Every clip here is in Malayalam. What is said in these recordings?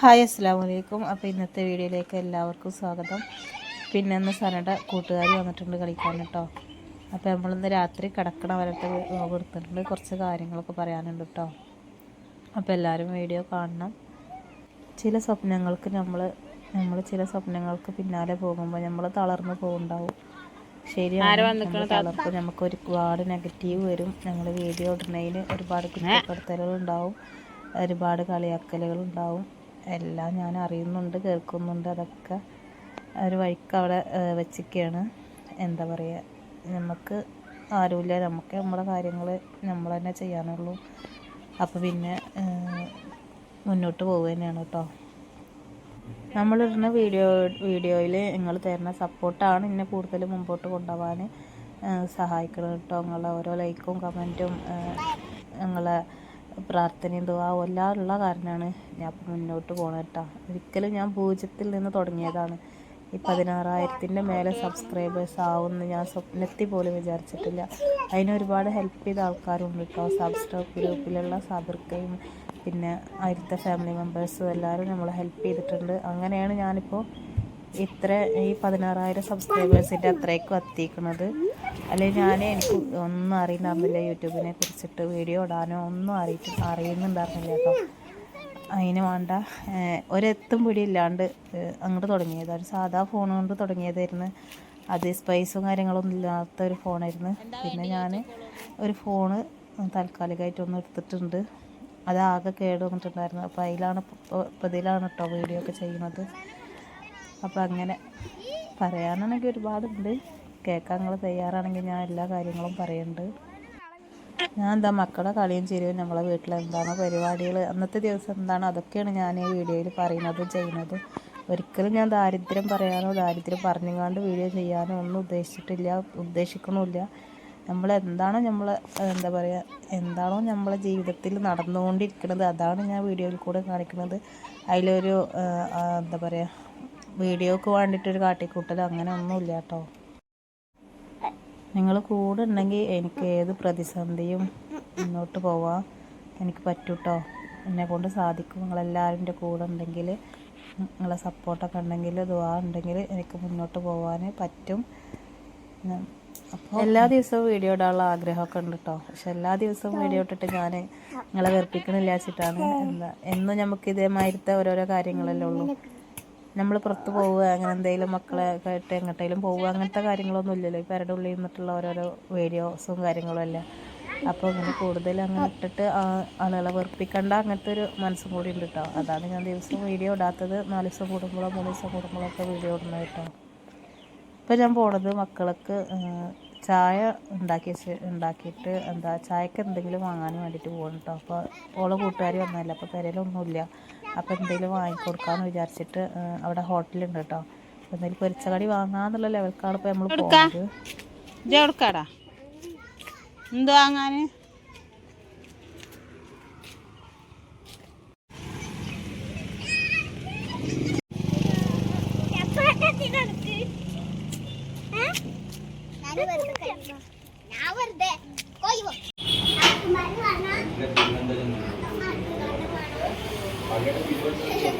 ഹായ് അസ്സാം വലൈക്കും അപ്പോൾ ഇന്നത്തെ വീഡിയോയിലേക്ക് എല്ലാവർക്കും സ്വാഗതം. പിന്നെ ഇന്ന് സനയുടെ കൂട്ടുകാരി വന്നിട്ടുണ്ട് കളിക്കാൻ കേട്ടോ. അപ്പോൾ നമ്മളിന്ന് രാത്രി കിടക്കണ വരത്തെ വ്ലോഗ് എടുത്തിട്ടുണ്ട്. കുറച്ച് കാര്യങ്ങളൊക്കെ പറയാനുണ്ട് കേട്ടോ. അപ്പോൾ എല്ലാവരും വീഡിയോ കാണണം. ചില സ്വപ്നങ്ങൾക്ക് നമ്മൾ നമ്മൾ ചില സ്വപ്നങ്ങൾക്ക് പിന്നാലെ പോകുമ്പോൾ നമ്മൾ തളർന്നു പോകുന്നുണ്ടാവും ശരിയാണ്. നമ്മൾ തളർപ്പോൾ നമുക്ക് ഒരുപാട് നെഗറ്റീവ് വരും. ഞങ്ങൾ വീഡിയോ ഇടുന്നതിന് ഒരുപാട് കുറ്റപ്പെടുത്തലുകൾ ഉണ്ടാവും ഒരുപാട് കളിയാക്കലുകൾ ഉണ്ടാവും എല്ലാം ഞാൻ അറിയുന്നുണ്ട് കേൾക്കുന്നുണ്ട്. അതൊക്കെ ഒരു വഴിക്ക് അവിടെ വെച്ചൊക്കെയാണ് എന്താ പറയുക നമുക്ക് ആരുമില്ല. നമുക്ക് നമ്മുടെ കാര്യങ്ങൾ നമ്മൾ തന്നെ ചെയ്യാനുള്ളൂ. അപ്പോൾ പിന്നെ മുന്നോട്ട് പോവുക തന്നെയാണ് കേട്ടോ. നമ്മളിടുന്ന വീഡിയോ വീഡിയോയിൽ നിങ്ങൾ തരുന്ന സപ്പോർട്ടാണ് എന്നെ കൂടുതൽ മുമ്പോട്ട് കൊണ്ടുപോകാൻ സഹായിക്കുന്നത് കേട്ടോ. നിങ്ങളെ ഓരോ ലൈക്കും കമന്റും നിങ്ങളെ പ്രാർത്ഥനയും ദുവാവും എല്ലാം ഉള്ള കാരണമാണ് ഞാൻ മുന്നോട്ട് പോകണത് കേട്ടോ ഒരിക്കലും ഞാൻ പൂജ്യത്തിൽ നിന്ന് തുടങ്ങിയതാണ്. ഈ പതിനാറായിരത്തിന്റെ മേലെ സബ്സ്ക്രൈബേഴ്സ് ആവുമെന്ന് ഞാൻ സ്വപ്നത്തിൽ പോലും വിചാരിച്ചിട്ടില്ല. അതിന് ഒരുപാട് ഹെൽപ്പ് ചെയ്ത ആൾക്കാരുണ്ട് കേട്ടോ സബ്സ്ക്രൈബ് ഗ്രൂപ്പിലുള്ള സാബിർക്കയും പിന്നെ ആയിരത്തെ ഫാമിലി മെമ്പേഴ്സും എല്ലാവരും നമ്മളെ ഹെൽപ്പ് ചെയ്തിട്ടുണ്ട്. അങ്ങനെയാണ് ഞാനിപ്പോൾ ഇത്ര ഈ പതിനാറായിരം സബ്സ്ക്രൈബേഴ്സിന്റെ അത്രയ്ക്കും എത്തിക്കുന്നത്. അല്ലെങ്കിൽ ഞാൻ എനിക്ക് ഒന്നും അറിയുന്നുണ്ടായിരുന്നില്ല യൂട്യൂബിനെ കുറിച്ചിട്ട്. വീഡിയോ ഇടാനോ ഒന്നും അറിയിട്ട് അറിയുന്നുണ്ടായിരുന്നില്ല കേട്ടോ. അതിന് വേണ്ട ഒരെത്തും പിടി ഇല്ലാണ്ട് അങ്ങോട്ട് തുടങ്ങിയത്. ഒരു സാധാ ഫോൺ കൊണ്ട് തുടങ്ങിയതായിരുന്നു. അത് സ്പൈസും കാര്യങ്ങളൊന്നും ഇല്ലാത്ത ഒരു ഫോണായിരുന്നു പിന്നെ ഞാൻ ഒരു ഫോണ് താൽക്കാലികമായിട്ടൊന്ന് എടുത്തിട്ടുണ്ട്. അതാകെ കേട് വന്നിട്ടുണ്ടായിരുന്നു. അപ്പോൾ അതിലാണ് ഇപ്പോൾ ഇതിലാണ് കേട്ടോ വീഡിയോ ഒക്കെ ചെയ്യുന്നത്. അപ്പോൾ അങ്ങനെ പറയാനാണെങ്കിൽ ഒരുപാടുണ്ട്. കേൾക്കാൻ നിങ്ങൾ തയ്യാറാണെങ്കിൽ ഞാൻ എല്ലാ കാര്യങ്ങളും പറയുന്നുണ്ട് ഞാൻ എന്താ മക്കളെ കളിയും ചിരിയും നമ്മളെ വീട്ടിൽ എന്താണോ പരിപാടികൾ? അന്നത്തെ ദിവസം എന്താണോ? അതൊക്കെയാണ് ഞാൻ ഈ വീഡിയോയിൽ പറയുന്നതും ചെയ്യുന്നതും. ഒരിക്കലും ഞാൻ ദാരിദ്ര്യം പറയാനോ ദാരിദ്ര്യം പറഞ്ഞുകൊണ്ട് വീഡിയോ ചെയ്യാനോ ഒന്നും ഉദ്ദേശിച്ചിട്ടില്ല ഉദ്ദേശിക്കണമില്ല. നമ്മൾ എന്താണോ നമ്മൾ എന്താ പറയുക എന്താണോ നമ്മളെ ജീവിതത്തിൽ നടന്നുകൊണ്ടിരിക്കുന്നത് അതാണ് ഞാൻ വീഡിയോയിൽ കൂടെ കാണിക്കുന്നത്. അതിലൊരു എന്താ പറയുക വീഡിയോക്ക് വേണ്ടിയിട്ടൊരു കാട്ടിക്കൂട്ടൽ അങ്ങനെ ഒന്നുമില്ല കേട്ടോ. നിങ്ങൾ കൂടെ ഉണ്ടെങ്കിൽ എനിക്ക് ഏത് പ്രതിസന്ധിയും മുന്നോട്ട് പോവാം. എനിക്ക് പറ്റൂട്ടോ. എന്നെ കൊണ്ട് സാധിക്കും. നിങ്ങളെല്ലാവരും കൂടെ ഉണ്ടെങ്കിൽ നിങ്ങളെ സപ്പോർട്ടൊക്കെ ഉണ്ടെങ്കിൽ ദുവാ ഉണ്ടെങ്കിൽ എനിക്ക് മുന്നോട്ട് പോകാൻ പറ്റും. അപ്പോൾ എല്ലാ ദിവസവും വീഡിയോ ഇടാനുള്ള ആഗ്രഹമൊക്കെ ഉണ്ട് കേട്ടോ പക്ഷെ എല്ലാ ദിവസവും വീഡിയോ ഇട്ടിട്ട് ഞാൻ നിങ്ങളെ വെറുപ്പിക്കണില്ല വെച്ചിട്ടാണ്. എന്താ? എന്നും നമുക്ക് ഇതേമാതിരത്തെ ഓരോരോ കാര്യങ്ങളല്ലേ ഉള്ളൂ. നമ്മൾ പുറത്ത് പോവുക അങ്ങനെ എന്തെങ്കിലും മക്കളെ ആയിട്ട് എങ്ങോട്ടെങ്കിലും പോവുക അങ്ങനത്തെ കാര്യങ്ങളൊന്നും ഇല്ലല്ലോ. ഈ അവരുടെ ഉള്ളിൽ നിന്നിട്ടുള്ള ഓരോരോ വീഡിയോസും കാര്യങ്ങളും അല്ല? അപ്പോൾ അങ്ങനെ കൂടുതൽ അങ്ങനെ ഇട്ടിട്ട് ആളുകളെ വെറുപ്പിക്കണ്ട അങ്ങനത്തെ ഒരു മനസ്സും കൂടി ഉണ്ട് കേട്ടോ അതാണ് ഞാൻ ദിവസവും വീഡിയോ ഇടാത്തത്. നാല് ദിവസം കൂടുമ്പോഴോ മൂന്ന് ദിവസം കൂടുമ്പോഴോ ഒക്കെ വീഡിയോ ഇടുന്നത് കേട്ടോ. ഇപ്പം ഞാൻ പോണത് മക്കൾക്ക് ചായ ഉണ്ടാക്കി ഉണ്ടാക്കിയിട്ട് എന്താ ചായക്ക് എന്തെങ്കിലും വാങ്ങാൻ വേണ്ടിയിട്ട് പോകണം കേട്ടോ അപ്പോൾ ഓളെ കൂട്ടുകാർ വന്നതല്ല? അപ്പോൾ പെരയിലൊന്നുമില്ല അപ്പോൾ എന്തെങ്കിലും വാങ്ങിക്കൊടുക്കാമെന്ന് വിചാരിച്ചിട്ട് അവിടെ ഹോട്ടലുണ്ട് കേട്ടോ. അപ്പോൾ എന്തെങ്കിലും പൊരിച്ച കടി വാങ്ങാന്നുള്ള ലെവൽക്കാണ് ഇപ്പോൾ നമ്മൾ പോകുന്നത് എന്ത് വാങ്ങാൻ ഞാൻ വെറുതെ പോയി പോ. ക്ലാസ് കൂട്ടി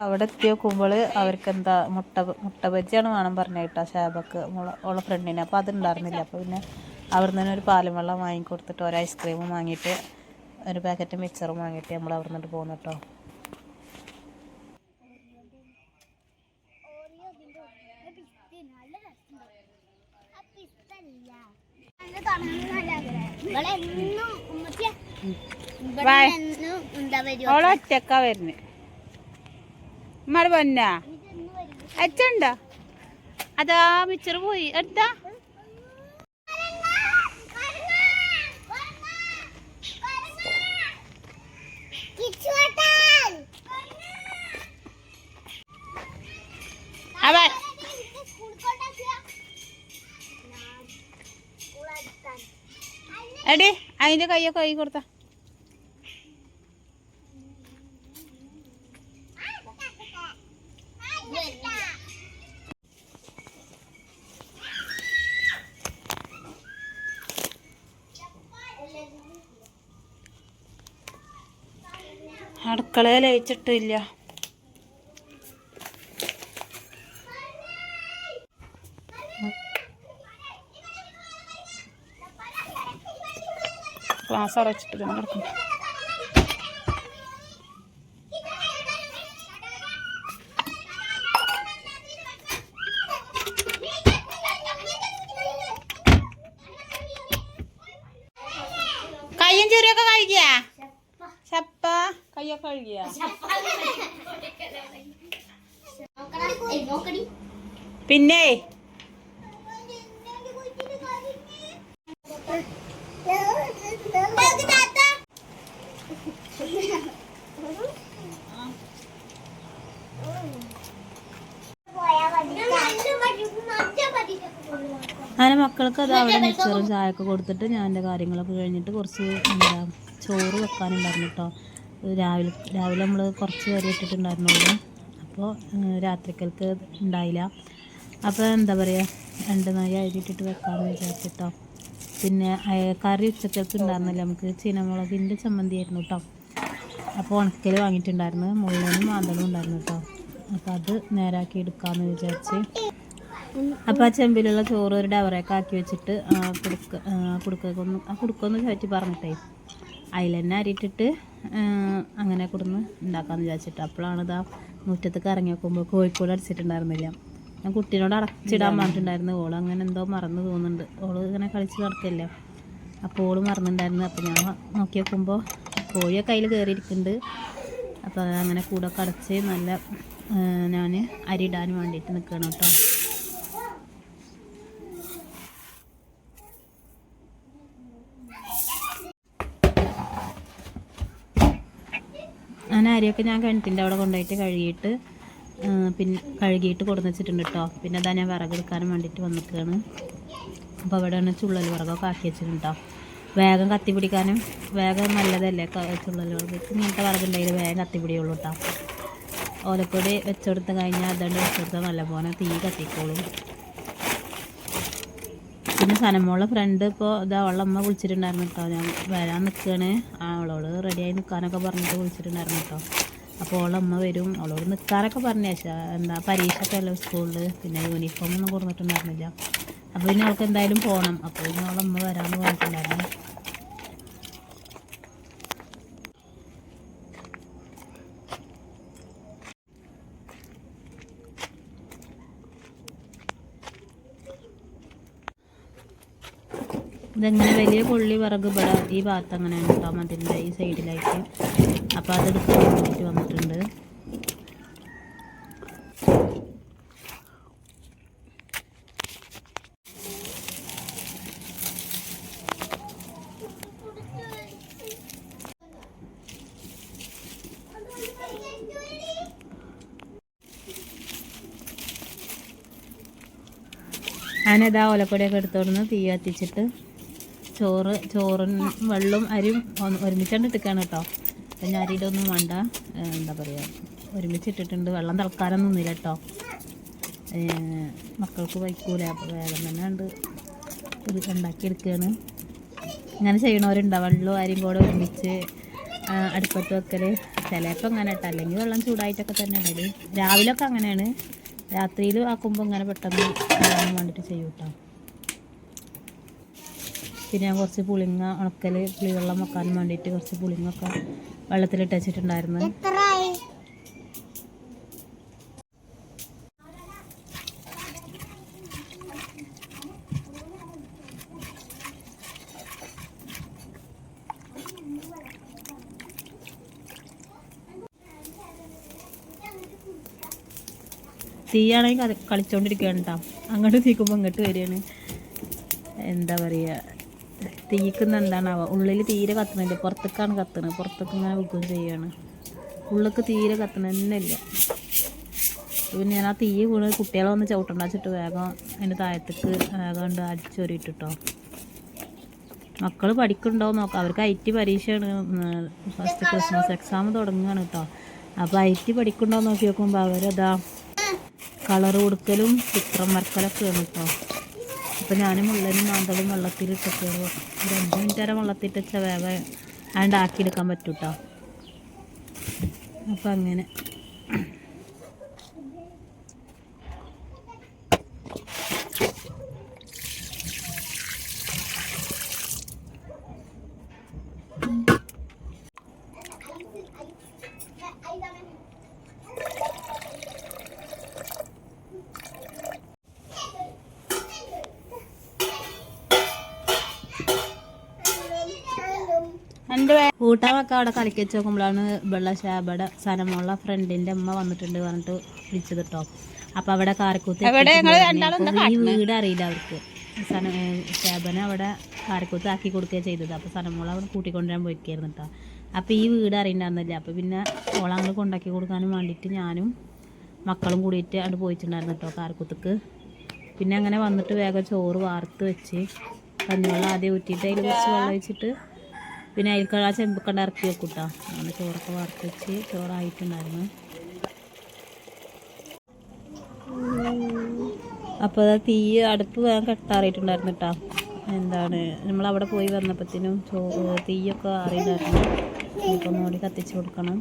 അവിടെ എത്തി നോക്കുമ്പോൾ അവർക്ക് എന്താ മുട്ട മുട്ട ബജ്ജിയാണ് വേണം പറഞ്ഞു കേട്ടോ ഷാബക്ക് ഉള്ള ഫ്രണ്ടിന് അപ്പോൾ അതുണ്ടായിരുന്നില്ല അപ്പോൾ പിന്നെ അവിടെ തന്നെ ഒരു പാലും വെള്ളം വാങ്ങിക്കൊടുത്തിട്ട് ഒരു ഐസ്ക്രീമും വാങ്ങിയിട്ട് ഒരു പാക്കറ്റ് മിക്സറും വാങ്ങിയിട്ട് നമ്മൾ അവിടെ നിന്നിട്ട് പോകുന്നു കേട്ടോ വാ. എന്നും എന്താ വരുക ഓളെ ഒറ്റക്കാ വരുന്നേ. ഉമ്മാട് പൊന്നാ അച്ഛണ്ടോ അതാ മിച്ചർ പോയി. എടുത്താ? എടി അതിന്റെ കയ്യൊക്കെ കൈ കൊടുത്ത. അടുക്കളയിൽ ലയിച്ചിട്ടില്ല. ക്ലാസ് അടച്ചിട്ട് ഞാൻ കിടക്കും കയ്യും ചെറിയൊക്കെ കഴുകിയ ചപ്പ കയ്യൊക്കെ കഴുകിയ പിന്നെ? അങ്ങനെ മക്കൾക്ക് അത് അവിടെ മിക്സറും ചായയൊക്കെ കൊടുത്തിട്ട് ഞാൻ എന്റെ കാര്യങ്ങളൊക്കെ കഴിഞ്ഞിട്ട് കുറച്ച് എന്താ ചോറ് വെക്കാനുണ്ടായിരുന്നു കേട്ടോ. രാവിലെ രാവിലെ നമ്മൾ കുറച്ച് കറി ഇട്ടിട്ടുണ്ടായിരുന്നുള്ളൂ അപ്പോൾ രാത്രിക്കൽക്ക് ഉണ്ടായില്ല. അപ്പോൾ എന്താ പറയുക രണ്ട് നായി അരിയിട്ടിട്ട് വെക്കാമെന്ന് വിചാരിച്ചിട്ടോ. പിന്നെ കറി ഉച്ചക്കൽക്ക് ഉണ്ടായിരുന്നില്ല. നമുക്ക് ചീനമുളകിന്റെ ചമ്മന്തി ആയിരുന്നു കേട്ടോ അപ്പോൾ ഉണക്കൽ വാങ്ങിയിട്ടുണ്ടായിരുന്നു. മുള്ളനും മാന്തളും ഉണ്ടായിരുന്നു കേട്ടോ അപ്പോൾ അത് നേരാക്കി എടുക്കാമെന്ന് വിചാരിച്ച്. അപ്പോൾ ആ ചെമ്പിലുള്ള ചോറ് ഒരു ഡവറയൊക്കെ ആക്കി വെച്ചിട്ട് കുടുക്ക കുടുക്കൊന്ന് ആ കുടുക്കൊന്ന് ചോദിച്ച് പറഞ്ഞിട്ടേ. അതിൽ തന്നെ അരിയിട്ടിട്ട് അങ്ങനെ കൊടുന്ന് ഉണ്ടാക്കാമെന്ന് വിചാരിച്ചിട്ട്. അപ്പോഴാണ് ഇതാ മുറ്റത്തേക്ക് ഇറങ്ങി നോക്കുമ്പോൾ കോഴിക്കോട് അടിച്ചിട്ടുണ്ടായിരുന്നില്ല. ഞാൻ കുട്ടീനോട് അടച്ചിടാൻ പറഞ്ഞിട്ടുണ്ടായിരുന്നു. ഓൾ അങ്ങനെ എന്തോ മറന്നു തോന്നുന്നുണ്ട്. ഓൾ ഇങ്ങനെ കളിച്ച് നടക്കല്ലേ. അപ്പോൾ ഓൾ മറന്നിട്ടുണ്ടായിരുന്നു. അപ്പോൾ ഞാൻ നോക്കി നോക്കുമ്പോൾ കോഴിയൊക്കെ കയ്യിൽ കയറിയിരിക്കുന്നുണ്ട് അപ്പോൾ അങ്ങനെ കൂടൊക്കെ അടച്ച് നല്ല ഞാൻ അരിയിടാൻ വേണ്ടിയിട്ട് നിൽക്കണം കേട്ടോ. അരിയൊക്കെ ഞാൻ കിണറ്റിന്റെ അവിടെ കൊണ്ടുപോയിട്ട് കഴുകിയിട്ട് പിന്നെ കഴുകിയിട്ട് കൊടുന്ന് വെച്ചിട്ടുണ്ട് കേട്ടോ പിന്നെ അതാ ഞാൻ വിറകെടുക്കാനും വേണ്ടിയിട്ട് വന്നിട്ടാണ് അപ്പോൾ അവിടെയാണ് ചുള്ളൽ വിറകൊക്കെ ആക്കി വെച്ചിട്ടുണ്ട് കേട്ടോ വേഗം കത്തി പിടിക്കാനും വേഗം നല്ലതല്ലേ ചുള്ളൽ വിറക്? ഇങ്ങനത്തെ വിറകുണ്ടെങ്കിൽ വേഗം കത്തി പിടിയുള്ളൂ കേട്ടോ ഓലപ്പൊടി വെച്ചെടുത്ത് കഴിഞ്ഞാൽ അതുകൊണ്ട് വെച്ചെടുത്താൽ നല്ലപോലെ തീ കത്തിക്കോളും. പിന്നെ സനമോളെ ഫ്രണ്ട് ഇപ്പോൾ ഇതാ അവളെ അമ്മ വിളിച്ചിട്ടുണ്ടായിരുന്നു കേട്ടോ ഞാൻ വരാൻ നിൽക്കുകയാണ് അവളോട് റെഡിയായി നിൽക്കാനൊക്കെ പറഞ്ഞിട്ട് വിളിച്ചിട്ടുണ്ടായിരുന്നു കേട്ടോ അപ്പോൾ അവളെ അമ്മ വരും. അവളോട് നിൽക്കാനൊക്കെ പറഞ്ഞു. എന്താ എന്താ പരീക്ഷയൊക്കെ അല്ലേ സ്കൂളിൽ പിന്നെ യൂണിഫോം ഒന്നും കൊടുത്തിട്ടുണ്ടായിരുന്നില്ല അപ്പോൾ പിന്നെ അവൾക്ക് എന്തായാലും പോകണം അപ്പോൾ പിന്നെ അവളെ അമ്മ വരാമെന്ന് പറഞ്ഞിട്ടുണ്ടായിരുന്നു. ഇതെങ്ങനെ വലിയ പൊള്ളി വിറക് ഇവിടെ ഈ ഭാഗത്ത് അങ്ങനെ കേട്ടോ മതിലിന്റെ ഈ സൈഡിലായിട്ട്. അപ്പോൾ അതെടുക്കാൻ വേണ്ടിയിട്ട് വന്നിട്ടുണ്ട്. ഞാനിതാ ഓലക്കൊടിയൊക്കെ എടുത്തോടുന്ന് തീ കത്തിച്ചിട്ട് ചോറ് ചോറും വെള്ളവും അരിയും ഒന്ന് ഒരുമിച്ചാണ്ട് ഇട്ടിക്കാണ് കേട്ടോ. അപ്പം ഞാൻ ഒന്നും വേണ്ട എന്താ പറയുക ഒരുമിച്ച് ഇട്ടിട്ടുണ്ട് വെള്ളം തിളക്കാനൊന്നും ഇല്ല കേട്ടോ. മക്കൾക്ക് വയ്ക്കൂല. വേഗം തന്നെ ഉണ്ട് ഉണ്ടാക്കിയെടുക്കുകയാണ് ഇങ്ങനെ ചെയ്യണവരുണ്ടോ? വെള്ളവും അരിയും കൂടെ ഒരുമിച്ച് അടുപ്പത്ത് വെക്കൽ ചിലപ്പോൾ അങ്ങനെ കേട്ടോ. അല്ലെങ്കിൽ വെള്ളം ചൂടായിട്ടൊക്കെ തന്നെ രാവിലെ രാവിലെയൊക്കെ അങ്ങനെയാണ്. രാത്രിയിൽ ആക്കുമ്പോൾ ഇങ്ങനെ പെട്ടെന്ന് വേണ്ടിയിട്ട് ചെയ്യും കേട്ടോ പിന്നെ ഞാൻ കുറച്ച് പുളിങ്ങ ഉണക്കൽ പുളിവെള്ളം വെക്കാൻ വേണ്ടിയിട്ട് കുറച്ച് പുളിങ്ങൊക്കെ വെള്ളത്തിലിട്ട് വെച്ചിട്ടുണ്ടായിരുന്നു. തീയാണെങ്കിൽ കളി കളിച്ചോണ്ടിരിക്കുകയാണ് കേട്ടോ അങ്ങോട്ട് തീക്കുമ്പോൾ ഇങ്ങോട്ട് വരികയാണ്. എന്താ പറയുക തീക്കുന്ന എന്താണാവുക ഉള്ളിൽ തീരെ കത്തണില്ല. പുറത്തേക്കാണ് കത്തണത്. പുറത്തേക്ക് ഇങ്ങനെ വിൽക്കുകയും ചെയ്യാണ് ഉള്ളിലേക്ക് തീരെ കത്തണ പിന്നെ ഞാൻ ആ തീ വീണ് കുട്ടികളെ വന്ന് ചവിട്ടണ്ടാച്ചിട്ട് വേഗം അതിന്റെ താഴത്തേക്ക് വേഗം കൊണ്ട് അടിച്ചൊരിട്ടിട്ടോ. മക്കൾ പഠിക്കുന്നുണ്ടോ നോക്കാം. അവർക്ക് ഐ ടി പരീക്ഷയാണ് ഫസ്റ്റ് ക്രിസ്മസ് എക്സാം തുടങ്ങുകയാണ് കേട്ടോ അപ്പോൾ ഐ ടി പഠിക്കുന്നുണ്ടോ നോക്കി നോക്കുമ്പോൾ അവരതാ കളർ കൊടുക്കലും ചിത്രം വരക്കലൊക്കെയാണ് കേട്ടോ അപ്പോൾ ഞാനും മുള്ളനും മാന്തളും വെള്ളത്തിലിട്ടൊക്കെയുള്ളു ഒരു അഞ്ച് മിനിറ്റ് വരെ വെള്ളത്തിട്ടച്ച വേഗം അതുകൊണ്ട് ആക്കിയെടുക്കാൻ പറ്റൂട്ടോ. അപ്പോൾ അപ്പം അങ്ങനെ. എന്റെ കൂട്ടാമൊക്കെ അവിടെ വെച്ച് നോക്കുമ്പോഴാണ് വെള്ള ശാബയുടെ സനമുള്ള ഫ്രണ്ടിന്റെ അമ്മ വന്നിട്ടുണ്ട് പറഞ്ഞിട്ട് വിളിച്ചത് കേട്ടോ അപ്പൊ അവിടെ കാരക്കൂത്ത് ഈ വീട് അറിയില്ല അവർക്ക്. സന ശാബന അവിടെ കാരക്കൂത്ത് ആക്കി കൊടുക്കുകയാണ് ചെയ്തത്. അപ്പൊ സനമോള അവിടെ കൂട്ടിക്കൊണ്ടുവരാൻ പോയിരിക്കായിരുന്നു കേട്ടോ അപ്പൊ ഈ വീട് അറിയണ്ടായിരുന്നില്ല. അപ്പൊ പിന്നെ ഓളങ്ങൾ കൊണ്ടാക്കി കൊടുക്കാനും വേണ്ടിയിട്ട് ഞാനും മക്കളും കൂടിയിട്ട് അവിടെ പോയിട്ടുണ്ടായിരുന്നു കേട്ടോ കാരക്കൂത്തക്ക്. പിന്നെ അങ്ങനെ വന്നിട്ട് വേഗം ചോറ് വാർത്ത് വെച്ച് കഞ്ഞിവെള്ളം ആദ്യം ഊറ്റിയിട്ട് അതിൽ കുറച്ച് വെള്ളം ഒഴിച്ചിട്ട് പിന്നെ അതിൽക്ക് ചെമ്പക്കണ്ട ഇറക്കി വെക്കും കേട്ടോ അങ്ങനെ ചോറൊക്കെ വറുത്ത് വെച്ച് ചോറായിട്ടുണ്ടായിരുന്നു. അപ്പോൾ അത് തീ അടുപ്പ് വേഗം കെട്ടാറിയിട്ടുണ്ടായിരുന്നു കേട്ടോ. എന്താണ് നമ്മളവിടെ പോയി വന്നപ്പോഴത്തേനും ചോ തീയൊക്കെ ആറിയിട്ടുണ്ടായിരുന്നു. ഇപ്പം ഒന്നുകൂടി കത്തിച്ച് കൊടുക്കണം.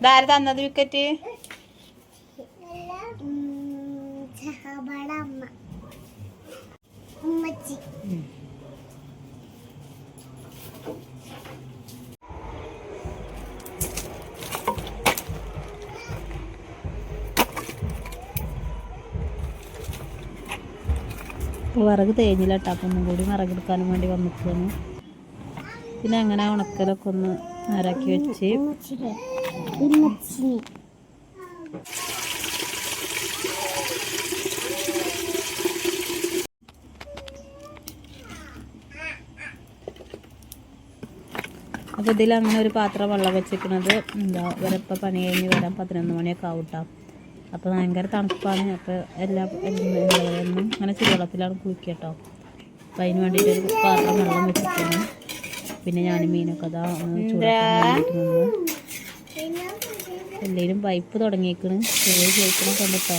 ഇതാര് തന്നത് വിക്കറ്റ് വിറക് തേഞ്ഞില്ല കേട്ടോ അപ്പം ഒന്നും കൂടി വിറകെടുക്കാനും വേണ്ടി വന്നിട്ടാണ് പിന്നെ അങ്ങനെ ഉണക്കലൊക്കെ ഒന്ന് നേരാക്കി വെച്ച്. അപ്പോൾ ഇതിൽ അങ്ങനെ ഒരു പാത്രം വെള്ളം വെച്ചിരിക്കുന്നത്. എന്താ ഇവരിപ്പോൾ പണി കഴിഞ്ഞ് വരാൻ പതിനൊന്ന് മണിയൊക്കെ ആവട്ടാം. അപ്പോൾ ഭയങ്കര തണുപ്പാണ്. അപ്പോൾ എല്ലാ എന്താ പറയുക അങ്ങനെ ചുടുവെള്ളത്തിലാണ് കുളിക്കുക കേട്ടോ. അപ്പോൾ അതിന് വേണ്ടിയിട്ട് ഒരു പാത്രം വെള്ളം വെച്ചിട്ടാണ് പിന്നെ ഞാൻ മീനൊക്കെ അതാ എല്ലാവരും പൈപ്പ് തുടങ്ങിയേക്കണ്. ചെറിയ ചോദിക്കണൊക്കെ ഉണ്ട് കേട്ടോ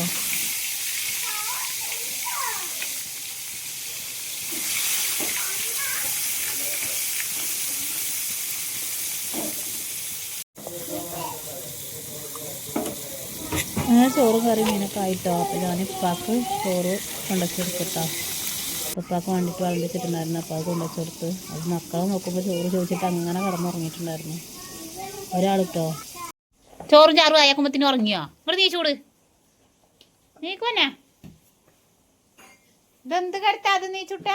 അങ്ങനെ ചോറും കറി മീനൊക്കെ ആയിട്ടോ. അപ്പോൾ ഞാൻ ഇപ്പാക്ക് ചോറ് കൊണ്ടുവച്ചെടുക്കട്ടോ ഉപ്പാക്ക് വേണ്ടിയിട്ട് വളമ്പിച്ചിട്ടുണ്ടായിരുന്നു അപ്പോൾ അത് കൊണ്ടുവച്ചെടുത്ത് അത് മക്കളെ നോക്കുമ്പോൾ ചോറ് ചോദിച്ചിട്ട് അങ്ങനെ കിടന്നുറങ്ങിയിട്ടുണ്ടായിരുന്നു. ഒരാൾ കേട്ടോ ചോറും ചാറും അയക്കുമ്പത്തിന് ഉറങ്ങിയോ? ഇവിടെ നീച്ചൂട് നീക്കുവന്നെ കരുത്താ? അത് നീച്ചുട്ട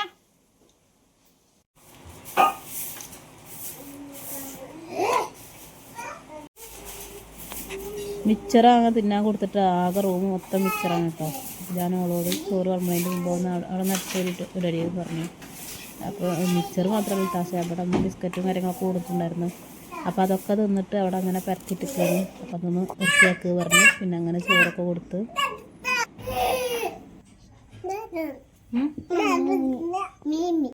മിച്ചറാണ് തിന്നാൻ കൊടുത്തിട്ട് ആകെ റൂം മൊത്തം മിച്ചറാണ് കേട്ടോ. ഞാൻ അവളോട് ചോറ് പറഞ്ഞതിന്റെ മുമ്പ് ഒന്ന് അവിടെ നടത്തിയിട്ട് ഒരടി പറഞ്ഞു. അപ്പോൾ മിക്സർ മാത്രമല്ല പക്ഷേ അവിടെ ബിസ്ക്കറ്റും കാര്യങ്ങളൊക്കെ കൊടുത്തിട്ടുണ്ടായിരുന്നു. അപ്പോൾ അതൊക്കെ തിന്നിട്ട് അവിടെ അങ്ങനെ പരത്തിയിട്ടിരിക്കുകയാണ് അപ്പോൾ അതൊന്ന് വൃത്തിയാക്കുക പറഞ്ഞു. പിന്നെ അങ്ങനെ ചോറൊക്കെ കൊടുത്ത്. മീമി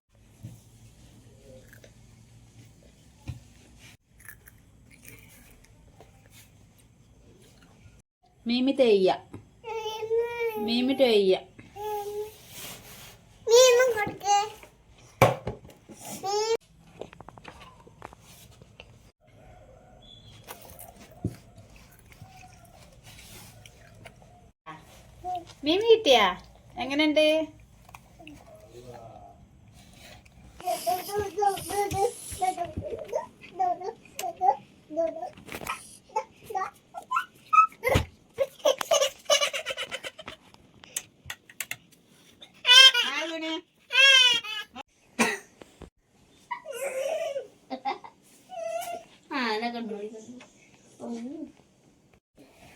മീമി മീമി തെയ്യ മീമി തെയ്യ മീനും No, no, കിട്ടിയാ എങ്ങനെയുണ്ട്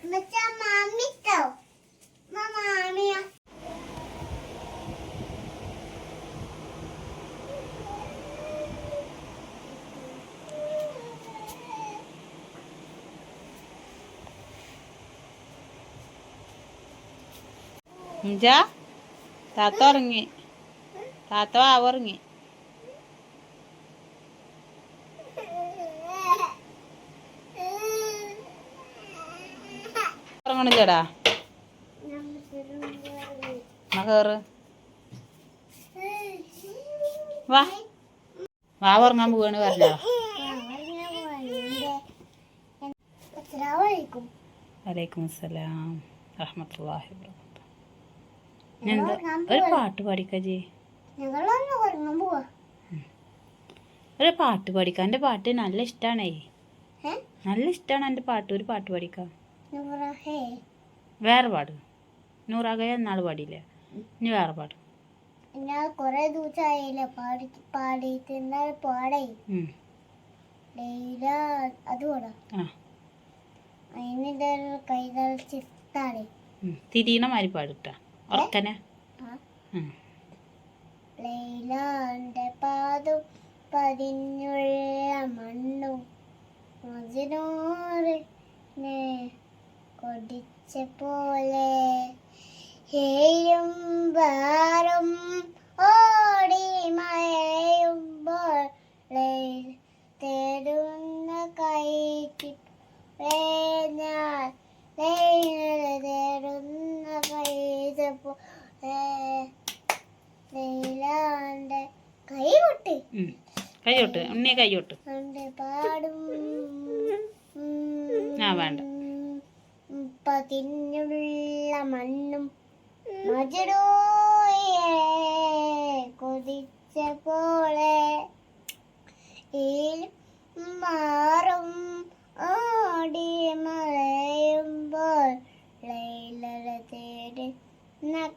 മച്ചാ മാമിട്ടോ മാമിയാ ഇഞ്ചാ താത്ത ഉറങ്ങി. താത്ത വാവ ഉറങ്ങി. ഉറങ്ങണില്ലടാ എന്നാ കേറ്. വാ. വാ ഉറങ്ങാൻ പോവാണ് പറഞ്ഞോ. വലൈക്കും അസ്സലാം. റഹ്മത്തുള്ളാഹി വബറകാതുഹു എന്താ ഒരു പാട്ട് പാടിക്കജി ഒരു പാട്ട് പാടിക്കാം? എന്റെ പാട്ട് നല്ല ഇഷ്ടമാണേ നല്ല ഇഷ്ടമാണ് എന്റെ പാട്ട്. ഒരു പാട്ട് പാടിക്കാം? വേറെ പാട്. നൂറാകയ എന്നാൾ പാടിയില്ല ഇനി വേറെ പാട്. ഞാൻ കുറെ ദിവസമായില്ല പാടി പാടിയിട്ട് എന്നാൽ അത്. തിരിയണ മാതിരി പാടിട്ടാ. ലൈലാന്റെ പാദം പതിഞ്ഞുള്ള മണ്ണും മജിനോറിനെ കൊടിച്ച പോലെ ഹേയും ബാറും ഓടി മഴയുമ്പോൾ തേടുന്ന കൈ ഞാൻ തേടുന്ന കൈതപ്പോ ലൈലാന്റെ കൈ പൊട്ടി. ഉം. കൈയോട്ട് ഉണ്ണിയെ പാടും. ആ, വേണ്ട. പതിഞ്ഞുള്ള മണ്ണും മജുരോയെ കൊതിച്ച പോലെ. മാറും ഓടി മറയുമ്പോൾ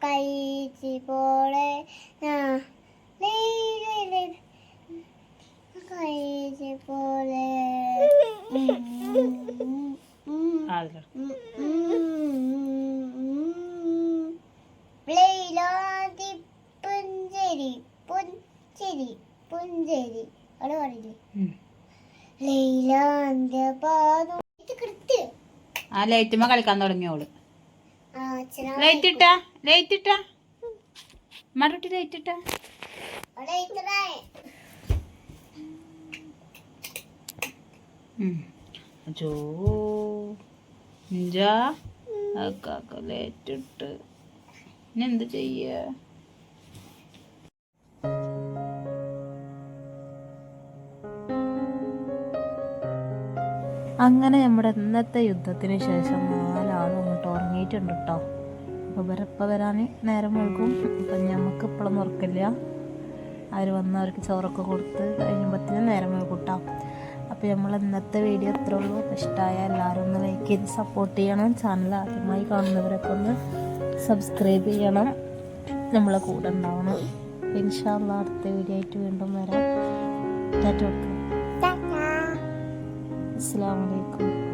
കഴിച്ച് പോലെ ആ. ലൈലല കഴിച്ച് പോലെ അതിൽ ലൈലാതി പുഞ്ചരി പുഞ്ചരി. പുഞ്ചരി അവിടെ പറയില്ലേ ലൈലാന്റെ പാദം. ഇത് കൃത്യ ആ ലൈറ്റുമ്മ കളിക്കാൻ തുടങ്ങിയോൾ. ലൈറ്റ് ഇട്ടാ ലൈറ്റ് ഇട്ടാ. മറുട്ടി ലൈറ്റ് ഇട്ടാ. അജോ ഇഞ്ചാ അക്കാക്ക ലൈറ്റ് ഇട്ട്. ഇനി എന്ത് ചെയ്യ? അങ്ങനെ നമ്മുടെ ഇന്നത്തെ യുദ്ധത്തിന് ശേഷം നാലാളും അങ്ങോട്ട് ഉറങ്ങിയിട്ടുണ്ട് കേട്ടോ അപ്പോൾ വരാൻ നേരം വൈകും. അപ്പം ഞമ്മക്ക് ഇപ്പോഴൊന്നും ഉറക്കില്ല. അവർ വന്ന് അവർക്ക് ചോറൊക്കെ കൊടുത്ത് കഴിയുമ്പോഴത്തേനും നേരം മുഴുകും കേട്ടോ അപ്പോൾ നമ്മൾ ഇന്നത്തെ വീഡിയോ എത്ര ഉള്ളൂ. ഇഷ്ടമായ എല്ലാവരും ഒന്ന് ലൈക്ക് ചെയ്ത് സപ്പോർട്ട് ചെയ്യണം. ചാനൽ ആദ്യമായി കാണുന്നവരൊക്കെ ഒന്ന് സബ്സ്ക്രൈബ് ചെയ്യണം. നമ്മളെ കൂടെ ഉണ്ടാവണം. ഇൻഷാല്ല അടുത്ത വീഡിയോ ആയിട്ട് വീണ്ടും വരാം. അസ്സാം വലൈക്കും